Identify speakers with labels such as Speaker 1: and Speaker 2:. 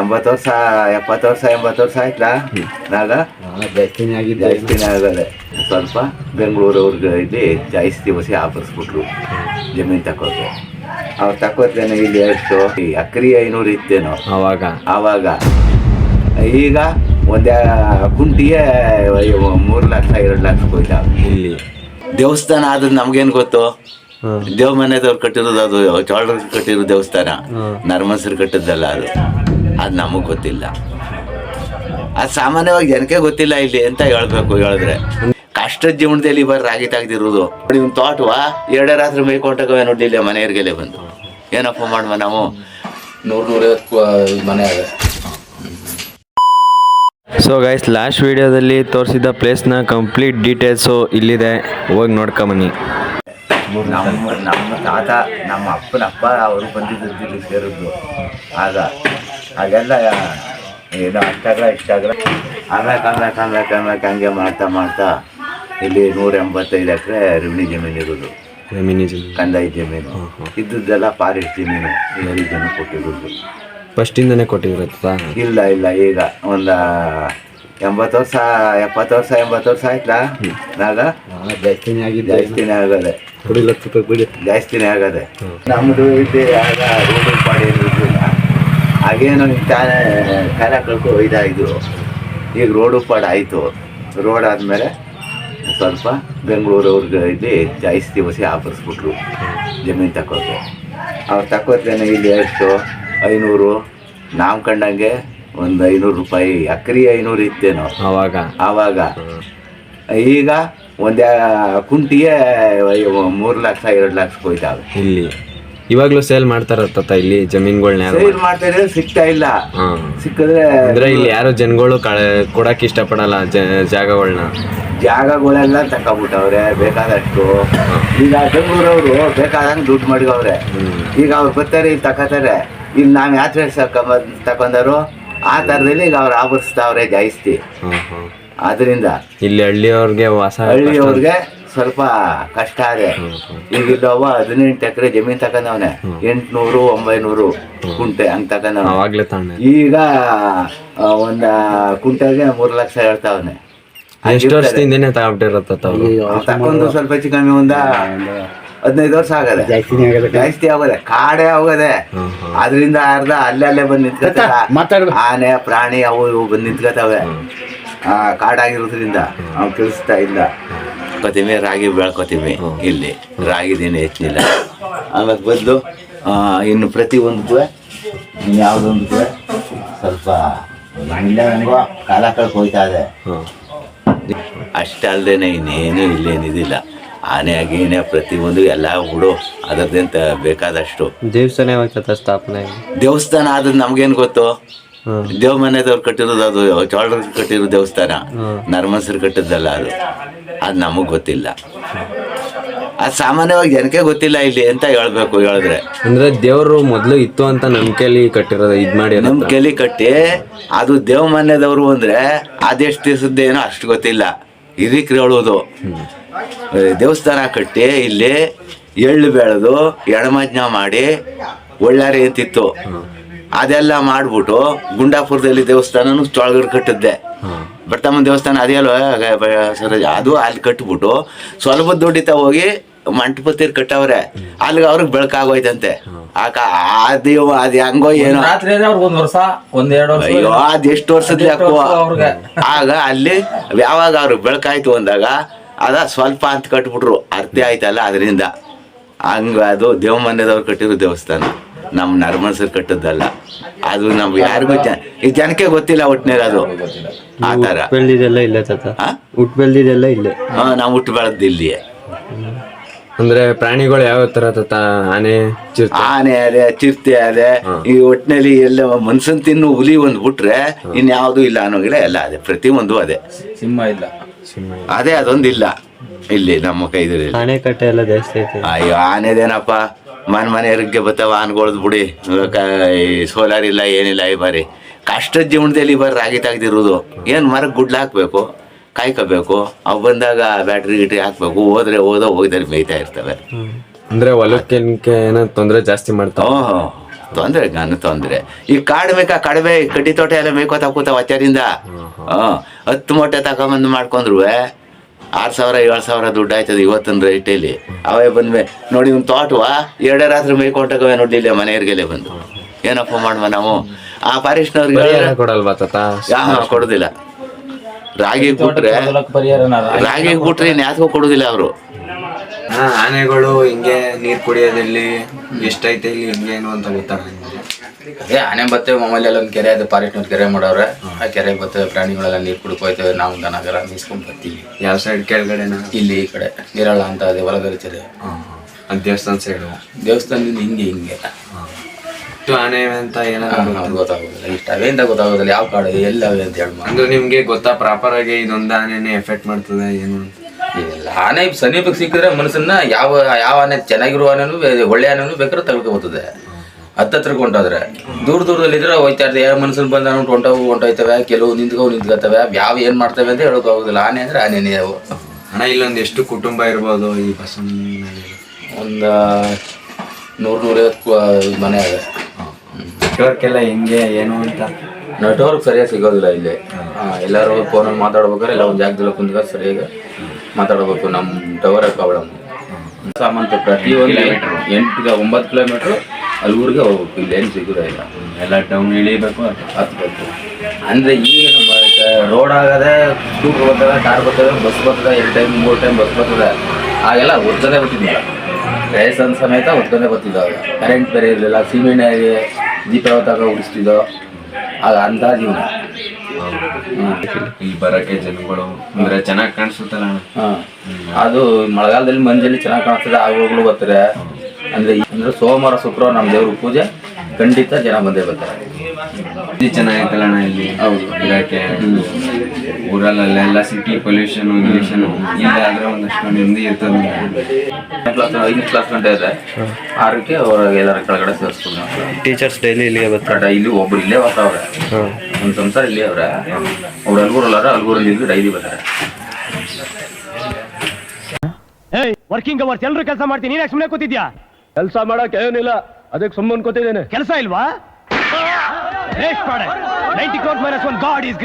Speaker 1: ಎಂಬತ್ತು ವರ್ಷ ಎಪ್ಪತ್ತು ವರ್ಷ ಎಂಬತ್ತು ವರ್ಷ ಆಯ್ತಾ? ನಾಗ?
Speaker 2: ಜಾಸ್ತಿನೇ ಆಗಿದೆ.
Speaker 1: ಜಾಸ್ತಿನೇ ಆಗದೆ. ಸ್ವಲ್ಪ ಬೆಂಗಳೂರು ಅವ್ರಿಗೆ ಇಲ್ಲಿ ಜಾಸ್ತಿ ದಿವಸ ಆಫರ್ಸ್ಬಿಟ್ರು. ಜಮೀನು ತಕೋಕೆ ಅವ್ರು ತಕೋತೇನೆ ಇಲ್ಲಿ ಎಷ್ಟು ಈ ಅಕ್ರಿ ಐನೂರು ಇತ್ತೇನೋ?
Speaker 3: ಅವಾಗ.
Speaker 1: ಆವಾಗ ಈಗ ಒಂದೇ ಕುಂಟಿಗೆ ಮೂರು ಲಕ್ಷ ಎರಡು ಲಕ್ಷ ಕೊಯ್ತ.
Speaker 3: ಇಲ್ಲಿ.
Speaker 1: ದೇವಸ್ಥಾನ ಆದ್ರೆ ನಮ್ಗೇನು ಗೊತ್ತು. ದೇವ್ ಮನೆದವ್ರು ಕಟ್ಟಿರೋದು ಅದು ಚೋಳರು ಕಟ್ಟಿರೋ ದೇವಸ್ಥಾನ. ನರ್ಮನ್ಸರು ಕಟ್ಟಿದ್ದಲ್ಲ ಅದು. ಅದು ನಮಗೆ ಗೊತ್ತಿಲ್ಲ. ಅದು ಸಾಮಾನ್ಯವಾಗಿ ಜನಕ್ಕೆ ಗೊತ್ತಿಲ್ಲ ಇಲ್ಲಿ ಅಂತ ಹೇಳ್ಬೇಕು ಹೇಳಿದ್ರೆ. ಕಷ್ಟದ ಜೀವನದಲ್ಲಿ ಇವರು ರಾಗಿ ತೆಗ್ದಿರೋದು. ಇವ್ನ ತೋಟವಾ ಎರಡೇ ರಾತ್ರಿ ಮೇಯ್ಕೊಂಡಾಗವೆ ನೋಡಿ ಇಲ್ಲೇ ಮನೆಯವ್ರಿಗೆಲ್ಲ ಬಂದು. ಏನಪ್ಪ ಮಾಡುವ ನಾವು?
Speaker 2: ನೂರು ನೂರೈವತ್ತು ಮನೆ ಅದ.
Speaker 3: ಸೊ ಗೈಸ್ ಲಾಸ್ಟ್ ವಿಡಿಯೋದಲ್ಲಿ ತೋರಿಸಿದ ಪ್ಲೇಸ್ನ ಕಂಪ್ಲೀಟ್ ಡೀಟೇಲ್ಸು ಇಲ್ಲಿದೆ. ಹೋಗಿ ನೋಡ್ಕೊಂಬನ್ನಿ
Speaker 1: ನಮ್ಮ ನಮ್ಮ ತಾತ ನಮ್ಮ ಅಪ್ಪನ ಅಪ್ಪ ಅವರು ಬಂದಿದ್ದು ಇಲ್ಲಿ ಸೇರಿದ್ದು. ಆಗ ಹಾಗೆಲ್ಲ ಏನೋ ಅಷ್ಟಾಗ್ಲ ಇಷ್ಟಾಗ್ಲ ಆಮ್ಯಾಕ ಆಮ್ಯಾಕ ಆಮ್ಯಾಕ ಆಮ್ಯಾಕ ಹಂಗೆ ಮಾಡ್ತಾ ಮಾಡ್ತಾ ಇಲ್ಲಿ ನೂರ ಎಂಬತ್ತೈದು ಎಕರೆ ರೆವಿನ್ಯೂ ಜಮೀನು ಇರೋದು. ಕಂದಾಯ ಜಮೀನು. ಇದ್ದದ್ದೆಲ್ಲ ಫಾರೆಸ್ಟ್ ಜಮೀನು ಏಳು ಜನ ಕೊಟ್ಟಿರೋದು.
Speaker 3: ಫಸ್ಟಿಂದನೇ ಕೊಟ್ಟಿರುತ್ತಾ
Speaker 1: ಇಲ್ಲ ಇಲ್ಲ ಈಗ ಒಂದು ಎಂಬತ್ತು ವರ್ಷ ಎಪ್ಪತ್ತು ವರ್ಷ ಎಂಬತ್ತು ವರ್ಷ ಆಯ್ತಾ? ನಾಗ?
Speaker 2: ಜಾಸ್ತಿನೇ ಆಗಿದೆ.
Speaker 1: ಜಾಸ್ತಿನೇ ಆಗದೆ. ಜಾಸ್ತಿನೇ ಆಗದೆ. ನಮ್ಮದು ಇದೆ ಆಗ ರೋಡ್ ಪಾಡಿ ಏನು ನಮಗೆ ಕಾಲ ಕಳ್ಕೊ ಇದಾಯಿತು. ಈಗ ರೋಡು ಪಾಡ ಆಯಿತು. ರೋಡ್ ಆದಮೇಲೆ ಸ್ವಲ್ಪ ಬೆಂಗಳೂರವ್ರಿಗೆ ಇಲ್ಲಿ ಜಾಸ್ತಿ ದಿವಸ ಆಫರ್ಸ್ಬಿಟ್ರು ಜಮೀನು ತಕ್ಕೋದು ಅವ್ರು ತಕೋತೇನೆ ಇಲ್ಲಿ ಎಷ್ಟು ಐನೂರು ನಾವು ಕಂಡಂಗೆ ಒಂದು ಐನೂರು ರೂಪಾಯಿ ಅಕ್ರಿ ಐನೂರು ಇತ್ತೇನೋ.
Speaker 3: ಅವಾಗ.
Speaker 1: ಆವಾಗ ಈಗ ಒಂದು ಕುಂಟಿಗೆ ಮೂರು ಲಕ್ಷ ಎರಡು ಲಕ್ಷ ಹೋಯ್ತಾವೆ.
Speaker 3: ಇಲ್ಲಿ. ಇವಾಗ್ಲೂ ಸೇಲ್ ಮಾಡ್ತಾರತ್ತ ಇಲ್ಲಿ ಜಮೀನ್ಗಳನ್ನ ಯಾರು
Speaker 1: ಸೇಲ್ ಮಾಡ್ತಾ ಇದ್ರೆ ಸಿಗ್ತಾ ಇಲ್ಲ.
Speaker 3: ಹಾಂ.
Speaker 1: ಸಿಕ್ಕಿದ್ರೆ
Speaker 3: ಅಂದ್ರೆ ಇಲ್ಲಿ ಯಾರು ಜನಗಳು ಕೊಡಕ್ ಇಷ್ಟಪಡಲ್ಲ ಜ- ಜಾಗಗಳ್ನ.
Speaker 1: ಜಾಗಗಳೆಲ್ಲ ತಕೊಂಬಿಟ್ಟವ್ರೆ ಬೇಕಾದಷ್ಟು. ಈಗ ಬೆಂಗಳೂರವರು ಬೇಕಾದಂಗೆ ದುಡ್ಡು ಮಾಡಿದವ್ರೆ ಈಗ ಅವ್ರು ಬರ್ತಾರೆ ಇಲ್ಲಿ ತಕೋತಾರೆ. ಇಲ್ಲಿ ನಾವು ಯಾತ್ರೆ ತಕೊಂಬಂದ್ ತಕೊಂಡರು ಆ ಥರದಲ್ಲಿ ಈಗ ಅವ್ರು ಆವರಿಸ್ತಾವ್ರೆ ಜಾಸ್ತಿ.
Speaker 3: ಆದ್ರಿಂದ ಹಾಂ
Speaker 1: ಅದರಿಂದ
Speaker 3: ಇಲ್ಲಿ ಹಳ್ಳಿಯವ್ರಿಗೆ ವಾಸ
Speaker 1: ಹಳ್ಳಿಯವ್ರಿಗೆ ಸ್ವಲ್ಪ ಕಷ್ಟ ಅದೇ ಈಗ ಇಲ್ಲವ ಹದಿನೆಂಟು ಎಕರೆ ಜಮೀನ್ ತಕೊಂಡವನೆ ಎಂಟ್ನೂರು ಒಂಬೈನೂರು ಕುಂಟೆ ಹಂಗ್ ತಕೊಂಡವ ಈಗ ಒಂದ ಕುಂಟೆಗೆ ಮೂರು ಲಕ್ಷ ಹೇಳ್ತಾವನೆ.
Speaker 3: ಎಷ್ಟು ವರ್ಷದಿಂದನೇ ತಗೊಂಡಿರತ್ತ ಅವ್ರು
Speaker 1: ತಕೊಂಡು ಸ್ವಲ್ಪ ಹೆಚ್ಚು ಕಮ್ಮಿ ಒಂದ ಹದಿನೈದು ವರ್ಷ ಆಗದೆ.
Speaker 2: ಜಾಸ್ತಿ ಆಗದೆ.
Speaker 1: ಜಾಸ್ತಿ ಆಗೋದೆ ಕಾಡೇ ಆಗೋದೆ. ಅದರಿಂದ ಅರ್ಧ ಅಲ್ಲೇ ಅಲ್ಲೇ ಬಂದು ನಿಂತ್ಕೊತಾವ ಆನೆ ಪ್ರಾಣಿ ಅವು ಇವು ಬಂದು ನಿಂತ್ಕೊತಾವೆ. ಆ, ಕಾಡಾಗಿರೋದ್ರಿಂದ ನಾವು ತಿಳಿಸ್ತಾ ಇಲ್ಲ ಕೊತ್ತಿಮಿ ರಾಗಿ ಬೆಳ್ಕೊತೀವಿ ಇಲ್ಲಿ ರಾಗಿ ದಿನ ಹೆಚ್ಚಿಲ್ಲ ಆಮೇಲೆ ಬದಲು ಇನ್ನು ಪ್ರತಿ ಒಂದು ಯಾವುದೊಂದು ಸ್ವಲ್ಪ ಕಾಲ ಕಳ್ಕೊ ಹೋಯ್ತಾ ಇದೆ
Speaker 3: ಹಾಂ
Speaker 1: ಅಷ್ಟೇ ಅಲ್ಲದೆ ಇನ್ನೇನು ಇಲ್ಲೇನಿದಿಲ್ಲ ಆನೆ ಗೀನೆ ಪ್ರತಿಯೊಂದು ಎಲ್ಲ ಬಿಡು ಅದರದಂತ ಬೇಕಾದಷ್ಟು
Speaker 3: ದೇವಸ್ಥಾನ ಸ್ಥಾಪನೆ
Speaker 1: ದೇವಸ್ಥಾನ ಆದ್ರೆ ನಮ್ಗೇನು ಗೊತ್ತು ದೇವ್ ಮನೆದವ್ರು ಕಟ್ಟಿರೋದು ಅದು ಚೋಳರು ಕಟ್ಟಿರೋ ದೇವಸ್ಥಾನ. ನರ್ಮಸ್ರು ಕಟ್ಟಿದ್ದಲ್ಲ ಅದು. ಅದು ನಮಗೆ ಗೊತ್ತಿಲ್ಲ. ಅದು ಸಾಮಾನ್ಯವಾಗಿ ಜನಕ್ಕೆ ಗೊತ್ತಿಲ್ಲ ಇಲ್ಲಿ ಅಂತ ಹೇಳ್ಬೇಕು ಹೇಳಿದ್ರೆ.
Speaker 3: ಅಂದ್ರೆ ದೇವರು ಮೊದಲು ಇತ್ತು ಅಂತ ನಂಬಿಕೆಯಲ್ಲಿ ಕಟ್ಟಿರೋದು ಇದು ಮಾಡಿ
Speaker 1: ನಮ್ ಕೆಲಿ ಕಟ್ಟಿ ಅದು ದೇವ್ ಮನೆದವ್ರು ಅಂದ್ರೆ ಅದೆಷ್ಟು ದಿವಸದ್ದೇನೋ ಅಷ್ಟು ಗೊತ್ತಿಲ್ಲ. ಹಿರಿಕ್ರು ಹೇಳೋದು ದೇವಸ್ಥಾನ ಕಟ್ಟಿ ಇಲ್ಲಿ ಎಳ್ಳು ಬೆಳೆದು ಎಡಮಜ್ಞ ಮಾಡಿ ಒಳ್ಳಾರಿ ಅಂತಿತ್ತು ಅದೆಲ್ಲ ಮಾಡ್ಬಿಟ್ಟು ಗುಂಡಾಪುರದಲ್ಲಿ ದೇವಸ್ಥಾನನು ಚೊಳಗಡೆ ಕಟ್ಟಿದ್ದೆ. ಬರ್ತಮ್ಮ ದೇವಸ್ಥಾನ ಅದೇ ಅಲ್ವಾ? ಸರೋಜ ಅದು ಅಲ್ಲಿ ಕಟ್ಬಿಟ್ಟು ಸ್ವಲ್ಪ ದುಡ್ಡಿತ ಹೋಗಿ ಮಂಟಪತ್ತಿರ್ ಕಟ್ಟವ್ರೆ. ಅಲ್ಲಿಗೆ ಅವ್ರಿಗೆ ಬೆಳಕಾಗೋಯ್ತಂತೆ ಆಕ ಆ ಅದು ಹೆಂಗೋ ಏನೋ.
Speaker 4: ರಾತ್ರಿ ಅವ್ರಿಗೆ ಒಂದ್ ವರ್ಷ ಒಂದ್ ವರ್ಷ
Speaker 1: ಅಯ್ಯೋ ಅದ್ ಎಷ್ಟು ವರ್ಷದ. ಆಗ ಅಲ್ಲಿ ಯಾವಾಗ ಅವ್ರಿಗೆ ಬೆಳಕಾಯ್ತು ಅಂದಾಗ ಅದ ಸ್ವಲ್ಪ ಅಂತ ಕಟ್ಬಿಟ್ರು. ಅರ್ಥ ಆಯ್ತಲ್ಲ ಅದರಿಂದ. ಹಂಗ ಅದು ದೇವ ಮನೆದವ್ರು ಕಟ್ಟಿರೋ ದೇವಸ್ಥಾನ. ನಮ್ಮ ನರ್ಮನ್ಸರ್ ಕಟ್ಟದ್ದಲ್ಲ. ಅದು ನಮ್ ಯಾರಿಗೂ ಈ ಜನಕ್ಕೆ ಗೊತ್ತಿಲ್ಲ ಒಟ್ಟಿನಾಗ ಅದು. ಆ ಥರ.
Speaker 3: ಬೆಳ್ದಿದೆಲ್ಲ ಇಲ್ಲ ತಾತ? ಹುಟ್ಟು ಬೆಳ್ದಿದೆಲ್ಲ ಇಲ್ಲೇ.
Speaker 1: ಹಾ, ನಾವು ಹುಟ್ಟು ಬೆಳೆದ್ದು ಇಲ್ಲಿಯೇ
Speaker 3: ಅಂದ್ರೆ ಪ್ರಾಣಿಗಳು ಯಾವ ತರ ತಾತ? ಆನೆ ಚಿರತೆ?
Speaker 1: ಆನೆ ಅದೆ ಚಿರತೆ ಅದೆ. ಈ ಒಟ್ಟಿನಲ್ಲಿ ಎಲ್ಲ ಮನ್ಸನ್ ತಿನ್ನು ಹುಲಿ ಒಂದು ಬಿಟ್ರೆ ಇನ್ಯಾವುದೂ ಇಲ್ಲ ಅನ್ನೋಗಿಲ್ಲ ಎಲ್ಲ ಅದೇ. ಪ್ರತಿಯೊಂದು ಅದೇ.
Speaker 4: ಸಿಂಹ ಇಲ್ಲ.
Speaker 1: ಅದೇ ಅದೊಂದಿಲ್ಲ. ಇಲ್ಲಿ ನಮ್ಮ ಕೈದಲ್ಲಿ
Speaker 3: ಆನೆಕಟ್ಟೆ ಎಲ್ಲ ಜಾಸ್ತಿ ಐತೆ.
Speaker 1: ಅಯ್ಯೋ ಆನೆದೇನಪ್ಪ? ಮನೆ ಮನೆಯವ್ರಿಗೆ ಬರ್ತಾವ ಅನ್ಕೊಳ್ದು ಬಿಡಿ. ಸೋಲಾರ್ ಇಲ್ಲ ಏನಿಲ್ಲ ಈ ಬಾರಿ. ಕಷ್ಟದ ಜೀವನದಲ್ಲಿ ಈ ಬಾರಿ ರಾಗಿ ತೆಗ್ದಿರೋದು. ಏನು ಮರಕ್ಕೆ ಗುಡ್ಲ ಹಾಕ್ಬೇಕು? ಕಾಯ್ಕೋಬೇಕು. ಅವು ಬಂದಾಗ ಬ್ಯಾಟ್ರಿ ಗಿಟ್ರಿ ಹಾಕ್ಬೇಕು. ಹೋದ್ರೆ ಹೋದೋ ಹೋಗಿದ್ರೆ ಮೇಯ್ತಾ ಇರ್ತವೆ.
Speaker 3: ಅಂದ್ರೆ ಹೊಲಕ್ಕೆ ಏನೋ ತೊಂದರೆ ಜಾಸ್ತಿ ಮಾಡ್ತಾವೆ?
Speaker 1: ಓಹ್ ತೊಂದರೆ ಗಾನ ತೊಂದರೆ. ಈ ಕಾಡು ಮೇಕ ಕಡಿಮೆ ಕಡ್ಡಿ ತೋಟ ಎಲ್ಲ ಮೇಯ್ಕೋತ ಕೂತಾವ ಅಚ್ಚಾರಿಂದ ಹತ್ತು ಮೊಟ್ಟೆ ತಗೊಂಬಂದು ಮಾಡ್ಕೊಂಡ್ರು ಆರು ಸಾವಿರ ಏಳು ಸಾವಿರ ದುಡ್ಡು ಆಯ್ತದೆ ಇವತ್ತಿನ ರೇಟಲ್ಲಿ ಅವೇ ಬಂದ್ಮೆ ನೋಡಿ ಒಂದು ತೋಟವಾ ಎರಡೇ ರಾತ್ರಿ ಮೇ ನೋಡಿ ಇಲ್ಲೇ ಮನೆಯವ್ರಿಗೆಲ್ಲ ಬಂದು. ಏನಪ್ಪ ಮಾಡುವ ನಾವು? ಆ ಫಾರೆಸ್ಟ್ನವ್ರಿಗೆ
Speaker 3: ಕೊಡಲ್ವಾ
Speaker 1: ಯಾವ ಕೊಡೋದಿಲ್ಲ. ರಾಗಿ ಬಿಟ್ರೆ ರಾಗಿ ಬಿಟ್ರೆ ಇನ್ಯಾತ್ಗೂ ಕೊಡೋದಿಲ್ಲ ಅವರು.
Speaker 5: ಹಾ ಆನೆಗಳು ಹಿಂಗೆ ನೀರ್ ಕುಡಿಯೋದಲ್ಲಿ ಎಷ್ಟೈತೆ ಇಲ್ಲಿ ಹಿಂಗೇನು ಅಂತ ಗೊತ್ತಾಗಂಗಿಲ್ಲ
Speaker 2: ಅದೇ ಆನೆ ಬರ್ತೇವೆ ಮಾಮೂಲಿ ಅಲ್ಲೊಂದು ಒಂದು ಕೆರೆ ಅದು ಪಾರಿಟ್ನವ್ರು ಕೆರೆ ಮಾಡವ್ರೆ ಆ ಕೆರೆ ಬರ್ತೇವೆ ಪ್ರಾಣಿಗಳೆಲ್ಲ ನೀರು ಕುಡ್ಕೋಯ್ತೇವೆ ನಾವು ದನಗರ ಮೀಸ್ಕೊಂಡ್ ಬರ್ತೀವಿ.
Speaker 5: ಯಾವ ಸೈಡ್ ಕೆಳಗಡೆನ?
Speaker 2: ಇಲ್ಲಿ ಈ ಕಡೆ ನೀರಳ ಅಂತ ಅದೇ ಹೊಲಗರಿಚದೆ
Speaker 5: ಅದು ದೇವಸ್ಥಾನ ಸೈಡು
Speaker 2: ದೇವಸ್ಥಾನದಿಂದ ಹಿಂಗೆ ಹಿಂಗೆ.
Speaker 5: ಆನೆ ಅಂತ ಏನಾದ್ರು
Speaker 2: ಗೊತ್ತಾಗೋದಿಲ್ಲ. ಇಷ್ಟ ಅವೇಂದ ಗೊತ್ತಾಗೋದಿಲ್ಲ. ಯಾವ ಕಾಡು ಎಲ್ಲಿ ಅವೆ ಅಂತ ಹೇಳಿ
Speaker 5: ಅಂದ್ರೆ ನಿಮ್ಗೆ ಗೊತ್ತಾ ಪ್ರಾಪರ್ ಆಗಿ ಇದೊಂದು ಆನೆನೇ ಎಫೆಕ್ಟ್ ಮಾಡ್ತದೆ ಏನು
Speaker 2: ಇಲ್ಲ ಆನೆ ಸಮೀಪಕ್ಕೆ ಸಿಕ್ಕಿದ್ರೆ ಮನಸ್ಸನ್ನ ಯಾವ ಯಾವ ಆನೆ ಚೆನ್ನಾಗಿರುವ ಆನೆನೂ ಒಳ್ಳೆ ಆನೆನೂ ಬೇಕಾದ್ರೆ ತಗೊಳ್ಕೋಬೋತದೆ ಹತ್ತತ್ರಕ್ಕೆ ಹೊಂಟೋದ್ರೆ ದೂರ ದೂರದಲ್ಲಿ ಇದ್ರೆ ಹೋಯ್ತಾ ಇರ್ತದೆ ಯಾವ ಮನಸ್ಸಲ್ಲಿ ಬಂದ ಹೊಂಟವು ಹೊಂಟೋಯ್ತವೆ. ಕೆಲವು ನಿಂತ್ಕೋ ನಿಂತ್ಕೋತವೆ ಯಾವ ಏನು ಮಾಡ್ತವೆ ಅಂತ ಹೇಳೋಕ್ಕಾಗೋದಿಲ್ಲ. ಆನೆ ಅಂದ್ರೆ ಆನೆನೇ ಅವು.
Speaker 5: ಹಣ ಇಲ್ಲೊಂದು ಎಷ್ಟು ಕುಟುಂಬ ಇರ್ಬೋದು ಈ ಬಸವನ
Speaker 2: ಒಂದು ನೂರು ನೂರೈವತ್ತು ಮನೆ ಅವೆ
Speaker 5: ನೆಟ್ವರ್ಕೆಲ್ಲ ಹೆಂಗೆ ಏನು ಅಂತ?
Speaker 2: ನೆಟ್ವರ್ಕ್ ಸರಿಯಾಗಿ ಸಿಗೋದಿಲ್ಲ ಇಲ್ಲಿ. ಹಾ, ಎಲ್ಲರೂ ಫೋನಲ್ಲಿ ಮಾತಾಡ್ಬೇಕಾದ್ರೆ ಎಲ್ಲ ಒಂದು ಜಾಗದಲ್ಲಿ ಕುಂತ್ಕ ಸರಿಯಾಗಿ ಮಾತಾಡ್ಬೇಕು. ನಮ್ಮ ಟವರ್ ಪ್ರಾಬ್ಲಮ್. ಸಾಮಂತ ಪ್ರತಿಯೊಂದು ಎಂಟು ಒಂಬತ್ತು ಕಿಲೋಮೀಟ್ರ್ ಅಲ್ಲಿ ಊರಿಗೆ ಹೋಗ್ಬೇಕು ಇಲ್ಲಿ ಏನು ಸಿಗೋದೇ ಇಲ್ಲ.
Speaker 5: ಎಲ್ಲ ಡೌನ್ ಇಳಿಬೇಕು
Speaker 2: ಹತ್ಬೇಕು. ಅಂದರೆ ಈಗ ರೋಡ್ ಆಗದೆ ಸ್ಕೂಟರ್ ಬರ್ತದೆ ಕಾರ್ ಬರ್ತದೆ ಬಸ್ ಬರ್ತದೆ ಎರಡು ಟೈಮ್ ಮೂರು ಟೈಮ್ ಬಸ್ ಬರ್ತದೆ ಆಗೆಲ್ಲ ಹೊತ್ಕೊಂಡೇ ಬರ್ತಿದ್ದಿಲ್ಲ ರೇಸನ್ ಸಮೇತ ಹೊತ್ಕೊಂಡೇ ಆಗ ಕರೆಂಟ್ ಬೇರೆ ಇರಲಿಲ್ಲ ಸೀಮೆಣ್ಣೆಗೆ ದೀಪಾವತಾಗ ಉಡಿಸ್ತಿದ್ದೋ ಆಗ ಅಂಥ ಜೀವನ.
Speaker 5: ಇಲ್ಲಿ ಬರಕ್ಕೆ ಜನಗಳು ಅಂದ್ರೆ ಚೆನ್ನಾಗಿ ಕಾಣಿಸುತ್ತಲ್ಲ
Speaker 2: ಅದು ಮಳೆಗಾಲದಲ್ಲಿ ಮಂಜಲ್ಲಿ ಚೆನ್ನಾಗಿ ಕಾಣಿಸ್ತದೆ ಆಗೋಗಳು ಬರ್ತಾರೆ. ಅಂದರೆ ಅಂದ್ರೆ ಸೋಮವಾರ ಶುಕ್ರವಾರ ನಮ್ಮ ದೇವ್ರ ಪೂಜೆ. ಖಂಡಿತ ಜನ ಬಂದೇ ಬರ್ತಾರೆ.
Speaker 5: ಇದು ಕಲ್ಯಾಣ ಅಣ್ಣ ಇಲ್ಲಿ.
Speaker 2: ಹೌದು.
Speaker 5: ಇರಕ್ಕೆ ಊರಲ್ಲೆಲ್ಲ ಸಿಟಿ ಪೊಲ್ಯೂಷನ್ ಪೊಲ್ಯೂಷನ್ ಇಲ್ಲ ಆದ್ರೆ ಒಂದಷ್ಟು ನೆಮ್ಮದಿ ಇರ್ತದೆ.
Speaker 2: ಕ್ಲಾಸ್ ಐದನೇ ಕ್ಲಾಸ್ ಗಂಟೆ ಇದೆ. ಆರಕ್ಕೆ ಅವ್ರ ಎಲ್ಲರ ಕೆಳಗಡೆ ಸೇರಿಸ್ಕೊಂಡು.
Speaker 3: ಟೀಚರ್ಸ್ ಡೈಲಿ ಇಲ್ಲಿಗೆ ಬರ್ತಾರೆ.
Speaker 2: ಡೈಲಿ ಒಬ್ರು ಇಲ್ಲೇ ಬರ್ತಾವ್ರೆ. ಒಂದು ಸಂಸಾರ ಇಲ್ಲೇ ಅವ್ರೆ. ಅವ್ರು ಅಲ್ಗೂರಲ್ಲಾರ ಅಲ್ಗೂರಲ್ಲಿ ಇಲ್ಲಿ ಡೈಲಿ ಬರ್ತಾರೆ.
Speaker 6: ಏಯ್ ವರ್ಕಿಂಗ್ ಅವರ್ಸ್ ಎಲ್ಲರೂ ಕೆಲಸ ಮಾಡ್ತೀನಿ. ನೀನ್ ಸುಮ್ಮನೆ ಕೂತಿದ್ಯಾ? ಕೆಲಸ ಮಾಡಕ್ ಏನಿಲ್ಲ ಅದಕ್ಕೆ ಸುಮ್ಮನೆ ಕೂತಿದ್ದೇನೆ. ಕೆಲಸ ಇಲ್ವಾ? Ninety crore minus one god is